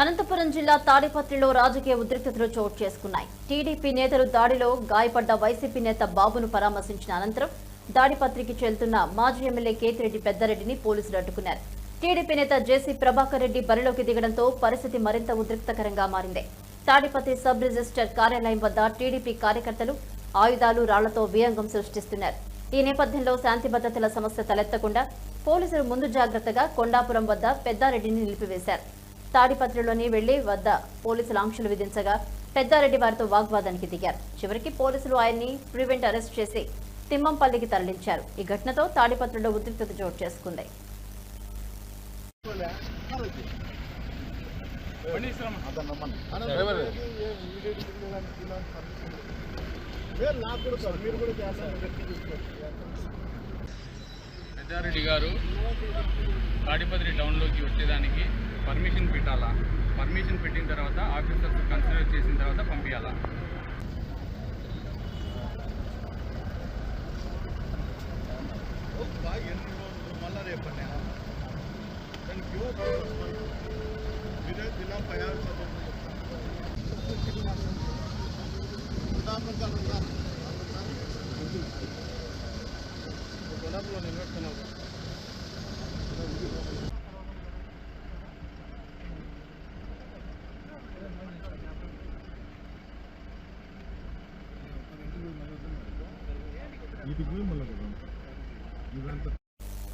అనంతపురం జిల్లా తాడిపత్రిలో రాజకీయ ఉద్రిక్తతలు చోటు చేసుకున్నాయి. టీడీపీ నేతలు దాడిలో గాయపడ్డ వైసీపీ నేత బాబును పరామర్శించిన అనంతరం దాడిపత్రికి చెల్తున్న మాజీ ఎమ్మెల్యే కేతిరెడ్డి పెద్దారెడ్డిని పోలీసులు అడ్డుకున్నారు. టీడీపీ నేత జేసీ ప్రభాకర్ రెడ్డి బరిలోకి దిగడంతో పరిస్థితి మరింత ఉద్రిక్తకరంగా మారింది. తాడిపత్రి సబ్ రిజిస్టర్ కార్యాలయం వద్ద టీడీపీ కార్యకర్తలు ఆయుధాలు రాళ్ళతో వియంగం సృష్టిస్తున్నారు. ఈ నేపథ్యంలో శాంతి భద్రతల సమస్య తలెత్తకుండా పోలీసులు ముందు జాగ్రత్తగా కొండాపురం వద్ద పెద్దారెడ్డిని నిలిపివేశారు. తాడిపత్రిలోని వెళ్ళి వద్ద పోలీసులు ఆంక్షలు విధించగా పెద్దారెడ్డి వారితో వాగ్వాదానికి దిగారు. చివరికి పోలీసులు ఆయన్ని ప్రివెంట్ అరెస్ట్ చేసి తిమ్మంపల్లికి తరలించారు. ఈ ఘటనతో తాడిపత్రిలో ఉద్రిక్తత చోటు చేసుకుంది. పెద్దారెడ్డి గారు తాడిపత్రి టౌన్లోకి వచ్చేదానికి పర్మిషన్ పెట్టాలా? పర్మిషన్ పెట్టిన తర్వాత ఆఫీసర్స్ కన్సిడర్ చేసిన తర్వాత పంపించాలా మళ్ళీ రేపన్నా జిల్లా తయారు గులాబీలో నిలబెట్టుకున్నాం వీటికి పోయి మళ్ళీ ఇదంతా